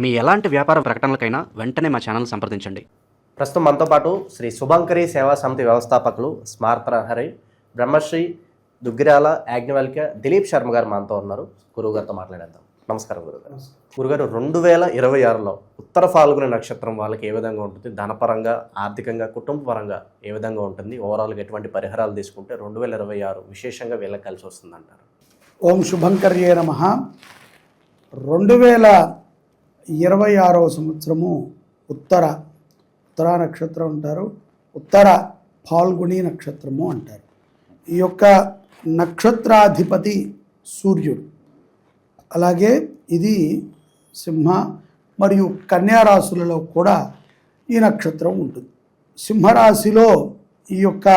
మీ ఎలాంటి వ్యాపార ప్రకటనలకైనా వెంటనే మా ఛానల్ సంప్రదించండి. ప్రస్తుతం మనతో పాటు శ్రీ శుభంకరి సేవా సమితి వ్యవస్థాపకులు స్మార్త హరి బ్రహ్మశ్రీ దుగ్గిరాల యాజ్ఞవల్క్య దిలీప్ శర్మ గారు మనతో ఉన్నారు. గురువు గారితో మాట్లాడేద్దాం. నమస్కారం గురుగారు గురుగారు రెండు వేల ఇరవై ఆరులో ఉత్తర ఫాల్గుని నక్షత్రం వాళ్ళకి ఏ విధంగా ఉంటుంది? ధనపరంగా ఆర్థికంగా కుటుంబ పరంగా ఏ విధంగా ఉంటుంది? ఓవరాల్గా ఎటువంటి పరిహారాలు తీసుకుంటే రెండు వేల ఇరవై ఆరు విశేషంగా వీళ్ళకి కలిసి వస్తుందంటారు? ఓం శుభంకర్యే నమ. రెండు వేల ఇరవై ఆరవ సంవత్సరము ఉత్తర ఉత్తర నక్షత్రం అంటారు ఉత్తర ఫాల్గుని నక్షత్రము అంటారు. ఈ యొక్క నక్షత్రాధిపతి సూర్యుడు. అలాగే ఇది సింహ మరియు కన్యారాశులలో కూడా ఈ నక్షత్రం ఉంటుంది. సింహరాశిలో ఈ యొక్క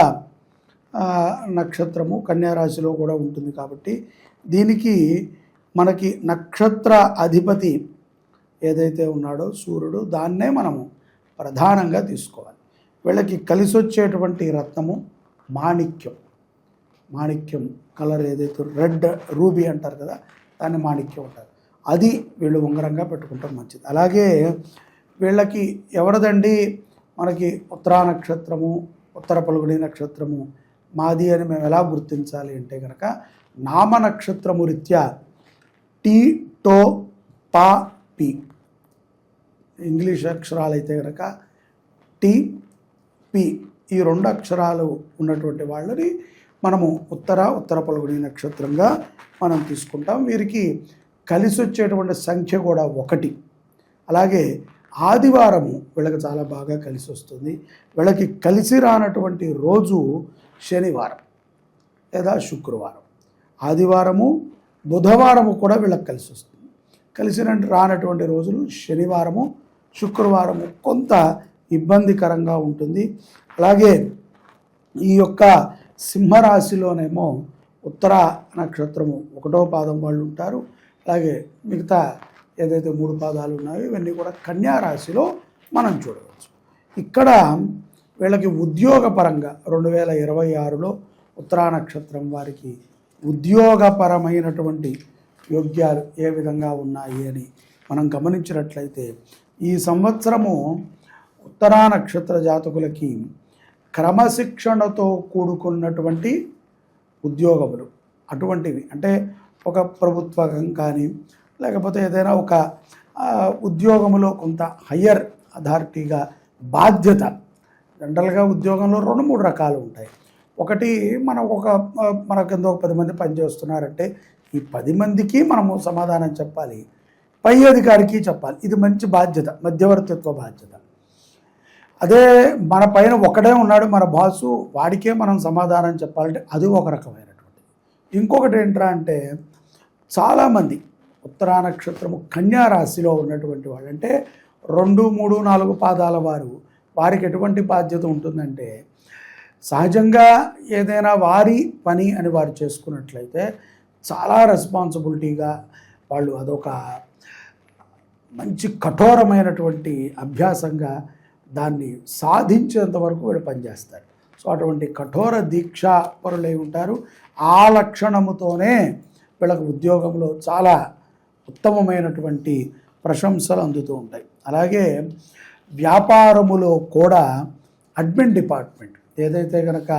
నక్షత్రము కన్యారాశిలో కూడా ఉంటుంది కాబట్టి దీనికి మనకి నక్షత్ర అధిపతి ఏదైతే ఉన్నాడో సూర్యుడు దాన్నే మనము ప్రధానంగా తీసుకోవాలి. వీళ్ళకి కలిసి వచ్చేటువంటి రత్నము మాణిక్యం. మాణిక్యం కలర్ ఏదైతే రెడ్ రూబీ అంటారు కదా దాన్ని మాణిక్యం అంటారు. అది వీళ్ళు ఉంగరంగా పెట్టుకుంటాం మంచిది. అలాగే వీళ్ళకి ఎవరిదండి? మనకి ఉత్తరా నక్షత్రము ఉత్తర పలుగుడి నక్షత్రము మాది అని మేము ఎలా గుర్తించాలి అంటే కనుక నామ నక్షత్రము రీత్యా టీ టో పా పి. ఇంగ్లీష్ అక్షరాలు అయితే కనుక టి పి ఈ రెండు అక్షరాలు ఉన్నటువంటి వాళ్ళని మనము ఉత్తర ఉత్తర పలుగుని నక్షత్రంగా మనం తీసుకుంటాం. వీరికి కలిసి వచ్చేటువంటి సంఖ్య కూడా ఒకటి. అలాగే ఆదివారము వీళ్ళకి చాలా బాగా కలిసి వస్తుంది. వీళ్ళకి కలిసి రానటువంటి రోజు శనివారం లేదా శుక్రవారం. ఆదివారము బుధవారము కూడా వీళ్ళకి కలిసి వస్తుంది. కలిసి రానటువంటి రోజులు శనివారము శుక్రవారం కొంత ఇబ్బందికరంగా ఉంటుంది. అలాగే ఈ యొక్క సింహరాశిలోనేమో ఉత్తర నక్షత్రము ఒకటో పాదం వాళ్ళు ఉంటారు. అలాగే మిగతా ఏదైతే మూడు పాదాలు ఉన్నాయో ఇవన్నీ కూడా కన్యా రాశిలో మనం చూడవచ్చు. ఇక్కడ వీళ్ళకి ఉద్యోగపరంగా రెండు వేల ఇరవై ఆరులో ఉత్తరా నక్షత్రం వారికి ఉద్యోగపరమైనటువంటి యోగ్యాలు ఏ విధంగా ఉన్నాయి అని మనం గమనించినట్లయితే ఈ సంవత్సరము ఉత్తరా నక్షత్ర జాతకులకి క్రమశిక్షణతో కూడుకున్నటువంటి ఉద్యోగములు అటువంటివి. అంటే ఒక ప్రభుత్వం కానీ లేకపోతే ఏదైనా ఒక ఉద్యోగములో కొంత హయ్యర్ అథారిటీగా బాధ్యత. జనరల్గా ఉద్యోగంలో రెండు మూడు రకాలు ఉంటాయి. ఒకటి మనం ఒక మన కింద ఒక పది మంది పనిచేస్తున్నారంటే ఈ పది మందికి మనము సమాధానం చెప్పాలి. పై అధికారికి చెప్పాలి. ఇది మంచి బాధ్యత మధ్యవర్తిత్వ బాధ్యత. అదే మన పైన ఒకడే ఉన్నాడు మన బాసు వాడికే మనం సమాధానం చెప్పాలంటే అది ఒక రకమైనటువంటి. ఇంకొకటి ఏంట్రా అంటే చాలామంది ఉత్తరా నక్షత్రము కన్యారాశిలో ఉన్నటువంటి వాళ్ళు అంటే రెండు మూడు నాలుగు పాదాల వారు వారికి ఎటువంటి బాధ్యత ఉంటుందంటే సహజంగా ఏదైనా వారి పని అని వారు చేసుకున్నట్లయితే చాలా రెస్పాన్సిబిలిటీగా వాళ్ళు అదొక మంచి కఠోరమైనటువంటి అభ్యాసంగా దాన్ని సాధించేంత వరకు వీళ్ళు పనిచేస్తారు. సో అటువంటి కఠోర దీక్షాపరులై ఉంటారు. ఆ లక్షణముతోనే వీళ్ళకు ఉద్యోగంలో చాలా ఉత్తమమైనటువంటి ప్రశంసలు అందుతూ ఉంటాయి. అలాగే వ్యాపారములో కూడా అడ్మిన్ డిపార్ట్మెంట్ ఏదైతే కనుక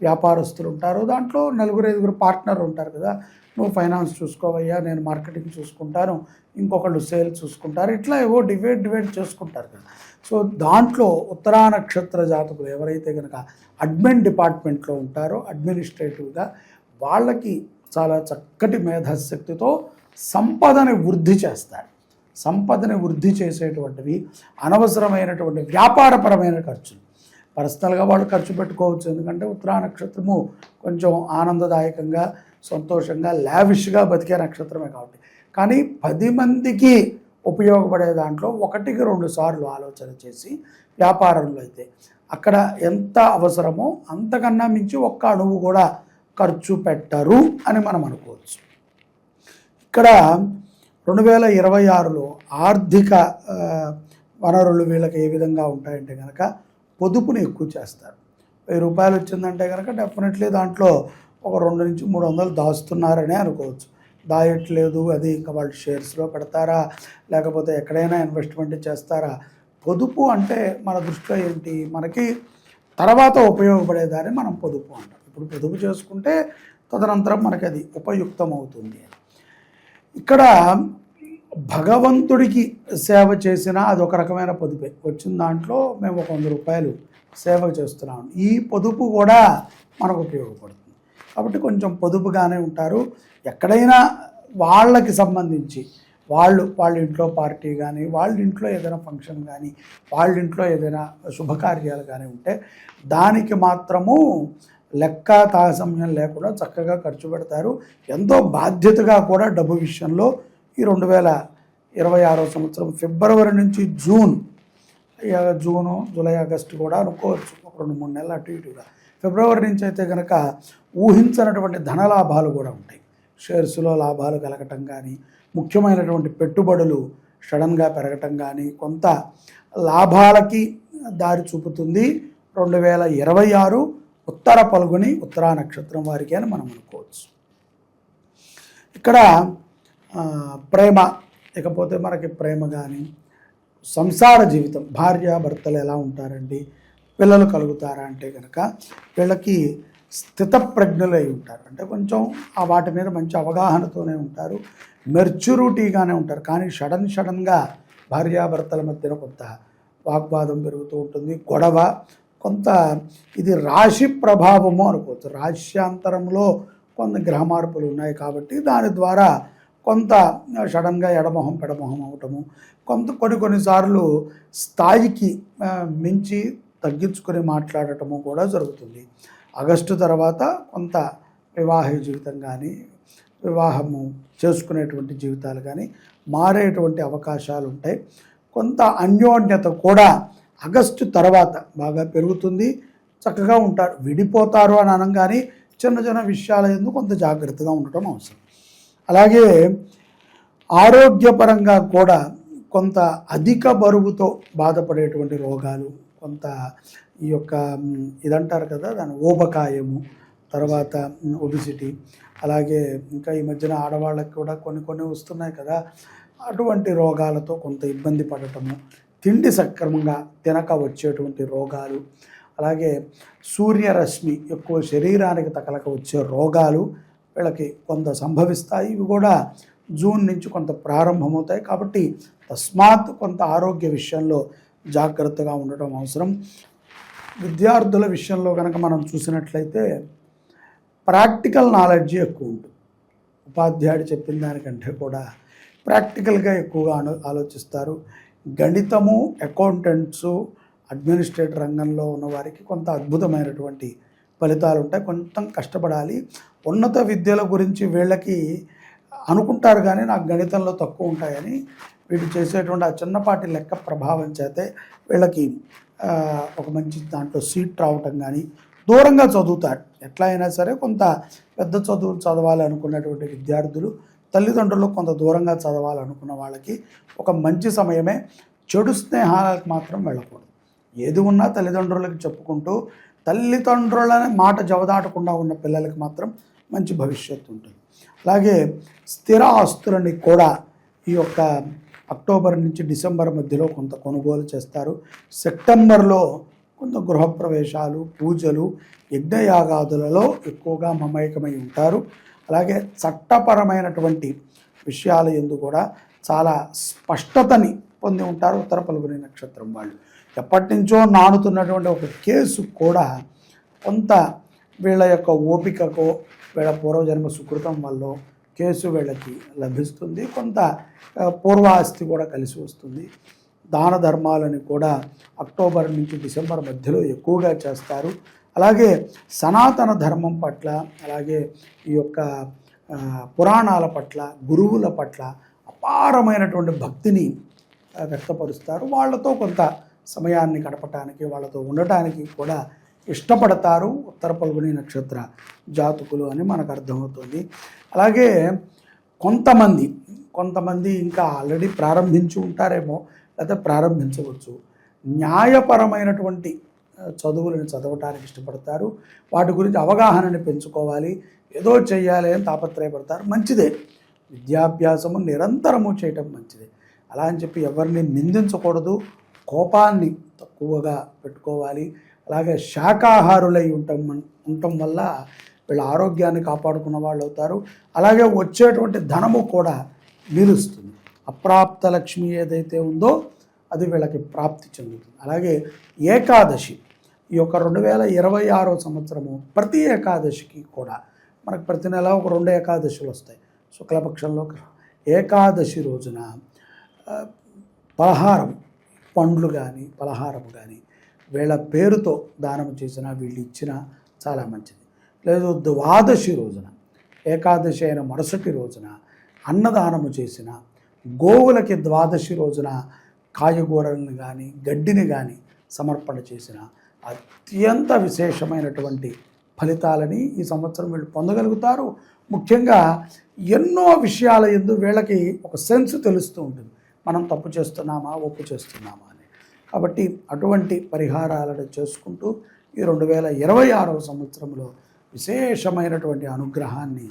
వ్యాపారస్తులు ఉంటారు. దాంట్లో నలుగురు ఐదుగురు పార్ట్నర్ ఉంటారు కదా. నువ్వు ఫైనాన్స్ చూసుకోవయ్యా నేను మార్కెటింగ్ చూసుకుంటాను. ఇంకొకళ్ళు సేల్ చూసుకుంటారు. ఇట్లా ఏవో డివైడ్ డివైడ్ చేసుకుంటారు కదా. సో దాంట్లో ఉత్తరా నక్షత్ర జాతకులు ఎవరైతే కనుక అడ్మిన్ డిపార్ట్మెంట్లో ఉంటారో అడ్మినిస్ట్రేటివ్గా వాళ్ళకి చాలా చక్కటి మేధాశక్తితో సంపదని వృద్ధి చేస్తారు. సంపదని వృద్ధి చేసేటువంటివి అనవసరమైనటువంటి వ్యాపారపరమైన ఖర్చులు. పర్సనల్గా వాళ్ళు ఖర్చు పెట్టుకోవచ్చు. ఎందుకంటే ఉత్తరా నక్షత్రము కొంచెం ఆనందదాయకంగా సంతోషంగా లావిష్గా బతికే నక్షత్రమే కాబట్టి. కానీ పది మందికి ఉపయోగపడే దాంట్లో ఒకటికి రెండు సార్లు ఆలోచన చేసి వ్యాపారంలో అయితే అక్కడ ఎంత అవసరమో అంతకన్నా మించి ఒక్క అణువు కూడా ఖర్చు పెట్టరు అని మనం అనుకోవచ్చు. ఇక్కడ రెండు వేల ఇరవై ఆరులో ఆర్థిక వనరులు వీళ్ళకి ఏ విధంగా ఉంటాయంటే కనుక పొదుపుని ఎక్కువ చేస్తారు. వెయ్యి రూపాయలు వచ్చిందంటే కనుక డెఫినెట్లీ దాంట్లో ఒక రెండు నుంచి మూడు వందలు దాస్తున్నారనే అనుకోవచ్చు. దాయట్లేదు అది ఇంకా వాళ్ళు షేర్స్లో పెడతారా? లేకపోతే ఎక్కడైనా ఇన్వెస్ట్మెంట్ చేస్తారా? పొదుపు అంటే మన దృష్టిలో ఏంటి? మనకి తర్వాత ఉపయోగపడేదాన్ని మనం పొదుపు అంటాం. ఇప్పుడు పొదుపు చేసుకుంటే తదనంతరం మనకి అది ఉపయుక్తం అవుతుంది ఇక్కడ భగవంతుడికి సేవ చేసినా అది ఒక రకమైన పొదుపే. వచ్చిన దాంట్లో మేము ఒక వంద రూపాయలు సేవ చేస్తున్నాం. ఈ పొదుపు కూడా మనకు ఉపయోగపడుతుంది. కాబట్టి కొంచెం పొదుపుగానే ఉంటారు. ఎక్కడైనా వాళ్ళకి సంబంధించి వాళ్ళు వాళ్ళ ఇంట్లో పార్టీ కానీ వాళ్ళ ఇంట్లో ఏదైనా ఫంక్షన్ కానీ వాళ్ళ ఇంట్లో ఏదైనా శుభకార్యాలు కానీ ఉంటే దానికి మాత్రము లెక్క తారసమ్యం లేకుండా చక్కగా ఖర్చు పెడతారు. ఎంతో బాధ్యతగా కూడా డబ్బు విషయంలో ఈ రెండు వేల ఇరవై ఆరో సంవత్సరం ఫిబ్రవరి నుంచి జూన్ జూను జూలై ఆగస్టు కూడా అనుకోవచ్చు. ఒక రెండు మూడు నెలలు అటు ఇటుగా ఫిబ్రవరి నుంచి అయితే కనుక ఊహించినటువంటి ధనలాభాలు కూడా ఉంటాయి. షేర్స్లో లాభాలు కలగటం కానీ ముఖ్యమైనటువంటి పెట్టుబడులు సడన్గా పెరగటం కానీ కొంత లాభాలకి దారి చూపుతుంది. రెండు వేల ఇరవై ఆరు ఉత్తర పలుగుని ఉత్తరా నక్షత్రం వారికి అని మనం అనుకోవచ్చు. ఇక్కడ ప్రేమ ఇకపోతే మనకి ప్రేమ కానీ సంసార జీవితం భార్య భర్తలు ఎలా ఉంటారండి? పిల్లలు కలుగుతారా అంటే కనుక వీళ్ళకి స్థితప్రజ్ఞులై ఉంటారు. అంటే కొంచెం ఆ వాటి మీద మంచి అవగాహనతోనే ఉంటారు. మెచ్యూరిటీగానే ఉంటారు. కానీ సడన్ సడన్గా భార్యాభర్తల మధ్యన కొంత వాగ్వాదం పెరుగుతూ ఉంటుంది. గొడవ కొంత ఇది రాశి ప్రభావము అనుకోవచ్చు. రాశ్యాంతరంలో కొంత గ్రహ మార్పులు ఉన్నాయి కాబట్టి దాని ద్వారా కొంత సడన్గా ఎడమొహం పెడమొహం అవటము కొంత కొన్ని కొన్నిసార్లు స్థాయికి మించి తగ్గించుకొని మాట్లాడటము కూడా జరుగుతుంది. ఆగస్టు తర్వాత కొంత వివాహ జీవితం కానీ వివాహము చేసుకునేటువంటి జీవితాలు కానీ మారేటువంటి అవకాశాలు ఉంటాయి. కొంత అన్యోన్యత కూడా ఆగస్టు తర్వాత బాగా పెరుగుతుంది. చక్కగా ఉంటారు. విడిపోతారు అని అనగానే చిన్న చిన్న విషయాల ఎందుకు కొంత జాగ్రత్తగా ఉండటం అవసరం. అలాగే ఆరోగ్యపరంగా కూడా కొంత అధిక బరువుతో బాధపడేటువంటి రోగాలు కొంత ఈ యొక్క ఇదంటారు కదా దాని ఊబకాయము తర్వాత ఒబిసిటీ అలాగే ఇంకా ఈ మధ్యన ఆడవాళ్ళకి కూడా కొన్ని కొన్ని వస్తున్నాయి కదా అటువంటి రోగాలతో కొంత ఇబ్బంది పడటము తిండి సక్రమంగా తినక వచ్చేటువంటి రోగాలు అలాగే సూర్యరశ్మి ఎక్కువ శరీరానికి తగలక వచ్చే రోగాలు వీళ్ళకి కొంత సంభవిస్తాయి. ఇవి కూడా జూన్ నుంచి కొంత ప్రారంభమవుతాయి. కాబట్టి తస్మాత్ కొంత ఆరోగ్య విషయంలో జాగ్రత్తగా ఉండటం అవసరం. విద్యార్థుల విషయంలో కనుక మనం చూసినట్లయితే ప్రాక్టికల్ నాలెడ్జ్ ఎక్కువ ఉంటుంది. ఉపాధ్యాయుడు చెప్పిన దానికంటే కూడా ప్రాక్టికల్గా ఎక్కువగా ఆలో ఆలోచిస్తారు. గణితము అకౌంటెంట్స్ అడ్మినిస్ట్రేటర్ రంగంలో ఉన్న వారికి కొంత అద్భుతమైనటువంటి ఫలితాలు ఉంటాయి. కొంచెం కష్టపడాలి. ఉన్నత విద్యల గురించి వీళ్ళకి అనుకుంటారు కానీ నాకు గణితంలో తక్కువ ఉంటాయని వీళ్ళు చేసేటువంటి ఆ చిన్నపాటి లెక్క ప్రభావం చేతే వీళ్ళకి ఒక మంచి దాంట్లో సీట్ రావటం కానీ దూరంగా చదువుతారు ఎట్లా అయినా సరే కొంత పెద్ద చదువులు చదవాలనుకున్నటువంటి విద్యార్థులు తల్లిదండ్రులు కొంత దూరంగా చదవాలనుకున్న వాళ్ళకి ఒక మంచి సమయమే చెడు స్నేహాలకు మాత్రం వెళ్ళకూడదు. ఏది ఉన్నా తల్లిదండ్రులకు చెప్పుకుంటూ తల్లిదండ్రులని మాట జవదాటకుండా ఉన్న పిల్లలకి మాత్రం మంచి భవిష్యత్తు ఉంటుంది. అలాగే స్థిర ఆస్తులని కూడా ఈ యొక్క అక్టోబర్ నుంచి డిసెంబర్ మధ్యలో కొంత కొనుగోలు చేస్తారు. సెప్టెంబర్లో కొంత గృహప్రవేశాలు పూజలు యజ్ఞయాగాదులలో ఎక్కువగా మమేకమై ఉంటారు. అలాగే చట్టపరమైనటువంటి విషయాల ఎందు కూడా చాలా స్పష్టతని పొంది ఉంటారు ఉత్తర పలుగుని నక్షత్రం వాళ్ళు. ఎప్పటి నుంచో నానుతున్నటువంటి ఒక కేసు కూడా కొంత వీళ్ళ యొక్క ఓపికకో వీళ్ళ పూర్వజన్మ సుకృతం వల్ల కేసు వీళ్ళకి లభిస్తుంది. కొంత పూర్వాస్తి కూడా కలిసి వస్తుంది. దాన ధర్మాలని కూడా అక్టోబర్ నుంచి డిసెంబర్ మధ్యలో ఎక్కువగా చేస్తారు. అలాగే సనాతన ధర్మం పట్ల అలాగే ఈ యొక్క పురాణాల పట్ల గురువుల పట్ల అపారమైనటువంటి భక్తిని వ్యక్తపరుస్తారు. వాళ్ళతో కొంత సమయాన్ని గడపటానికి వాళ్ళతో ఉండటానికి కూడా ఇష్టపడతారు ఉత్తర పల్గొని నక్షత్ర జాతకులు అని మనకు అర్థమవుతుంది. అలాగే కొంతమంది కొంతమంది ఇంకా ఆల్రెడీ ప్రారంభించి ఉంటారేమో లేదా ప్రారంభించవచ్చు. న్యాయపరమైనటువంటి చదువులను చదవటానికి ఇష్టపడతారు. వాటి గురించి అవగాహనని పెంచుకోవాలి. ఏదో చేయాలి అని తాపత్రయపడతారు. మంచిదే. విద్యాభ్యాసము నిరంతరము చేయటం మంచిదే. అలా అని చెప్పి ఎవరిని నిందించకూడదు. కోపాన్ని తక్కువగా పెట్టుకోవాలి. అలాగే శాకాహారులై ఉండటం ఉండటం వల్ల వీళ్ళ ఆరోగ్యాన్ని కాపాడుకున్న వాళ్ళు అవుతారు. అలాగే వచ్చేటువంటి ధనము కూడా నిలుస్తుంది. అప్రాప్త లక్ష్మి ఏదైతే ఉందో అది వీళ్ళకి ప్రాప్తి చెందుతుంది. అలాగే ఏకాదశి ఈ యొక్క రెండు వేల ఇరవై ఆరో సంవత్సరము ప్రతి ఏకాదశికి కూడా మనకు ప్రతి నెల ఒక రెండు ఏకాదశులు వస్తాయి. శుక్లపక్షంలో ఏకాదశి రోజున పలహారం పండ్లు కానీ పలహారము కానీ వీళ్ళ పేరుతో దానం చేసినా వీళ్ళు ఇచ్చినా చాలా మంచిది. లేదు ద్వాదశి రోజున ఏకాదశి అయిన మరుసటి రోజున అన్నదానము చేసిన గోవులకి ద్వాదశి రోజున కాయగూరలను కానీ గడ్డిని కానీ సమర్పణ చేసిన అత్యంత విశేషమైనటువంటి ఫలితాలని ఈ సంవత్సరం వీళ్ళు పొందగలుగుతారు. ముఖ్యంగా ఎన్నో విషయాల ఎందు వీళ్ళకి ఒక సెన్స్ తెలుస్తూ ఉంటుంది. మనం తప్పు చేస్తున్నామా ఒప్పు చేస్తున్నామా అని. కాబట్టి అటువంటి పరిహారాలను చేసుకుంటూ ఈ రెండు వేల ఇరవై ఆరవ సంవత్సరంలో విశేషమైనటువంటి అనుగ్రహాన్ని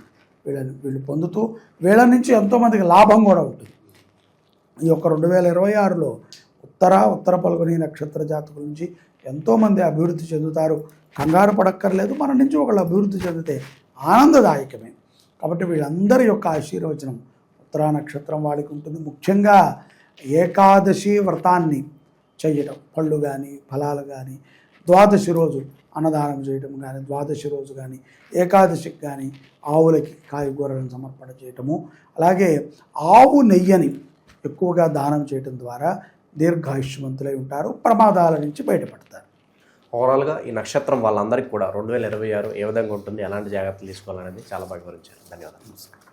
వీళ్ళని వీళ్ళు పొందుతూ వీళ్ళ నుంచి ఎంతోమందికి లాభం కూడా ఉంటుంది. ఈ యొక్క రెండు వేల ఇరవై ఆరులో ఉత్తర ఉత్తర పలుగుని నక్షత్ర జాతకుల నుంచి ఎంతోమంది అభివృద్ధి చెందుతారు. కంగారు పడక్కర్లేదు. మన నుంచి ఒకళ్ళు అభివృద్ధి చెందితే ఆనందదాయకమే. కాబట్టి వీళ్ళందరి యొక్క ఆశీర్వచనం ఉత్తరా నక్షత్రం వాడికి ఉంటుంది. ముఖ్యంగా ఏకాదశి వ్రతాన్ని చేయడం పళ్ళు కానీ ఫలాలు కానీ ద్వాదశి రోజు అన్నదానం చేయటం కానీ ద్వాదశి రోజు కానీ ఏకాదశికి కానీ ఆవులకి కాయగూరలను సమర్పణ చేయటము. అలాగే ఆవు నెయ్యని ఎక్కువగా దానం చేయటం ద్వారా దీర్ఘాయుష్మంతులై ఉంటారు. ప్రమాదాల నుంచి బయటపడతారు. ఓవరాల్గా ఈ నక్షత్రం వాళ్ళందరికీ కూడా రెండు వేల ఇరవై ఆరు ఏ విధంగా ఉంటుంది? ఎలాంటి జాగ్రత్తలు తీసుకోవాలనేది చాలా బాగా వివరించారు. ధన్యవాదాలు.